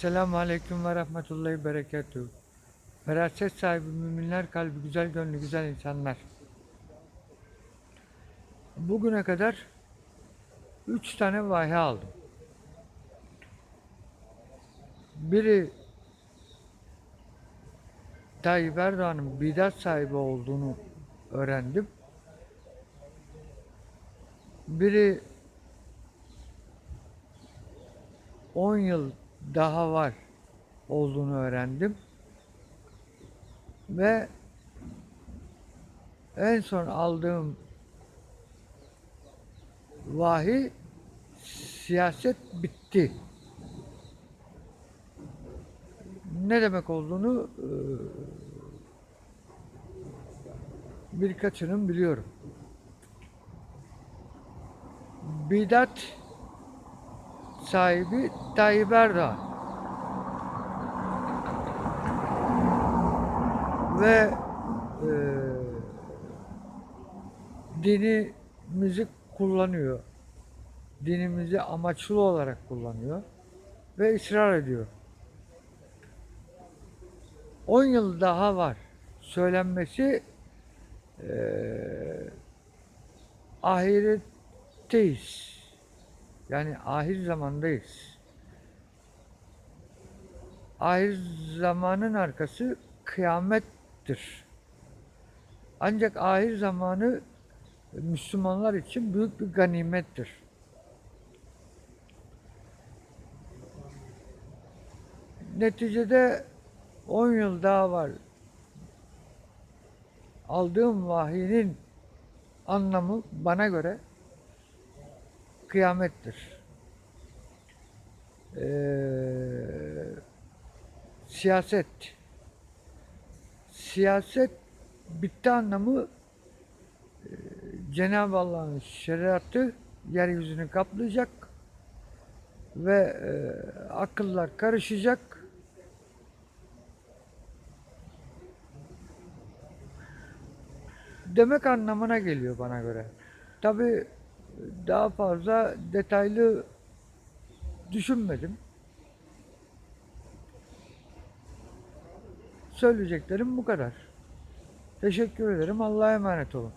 Selamun Aleyküm ve Rahmetullahi Berekatuhu. Feraset sahibi müminler, kalbi güzel, gönlü güzel insanlar. Bugüne kadar üç tane vahiy aldım. Biri Tayyip Erdoğan'ın bidat sahibi olduğunu öğrendim. Biri 10 yıl daha var olduğunu öğrendim. Ve en son aldığım vahiy siyaset bitti. Ne demek olduğunu birkaçının biliyorum. Bidat sahibi Tayyip Erdoğan. Ve eee dini müzik kullanıyor. Dinimizi amaçlı olarak kullanıyor ve ısrar ediyor. 10 yıl daha var söylenmesi eee ahiretteyiz. Yani ahir zamandayız. Ahir zamanın arkası kıyamettir. Ancak ahir zamanı Müslümanlar için büyük bir ganimettir. Neticede 10 yıl daha var. Aldığım vahinin anlamı bana göre kıyamettir. Ee, siyaset. Siyaset bitti anlamı e, Cenab-ı Allah'ın şeriatı yeryüzünü kaplayacak ve e, akıllar karışacak. Demek anlamına geliyor bana göre. Tabi daha fazla detaylı düşünmedim. Söyleyeceklerim bu kadar. Teşekkür ederim. Allah'a emanet olun.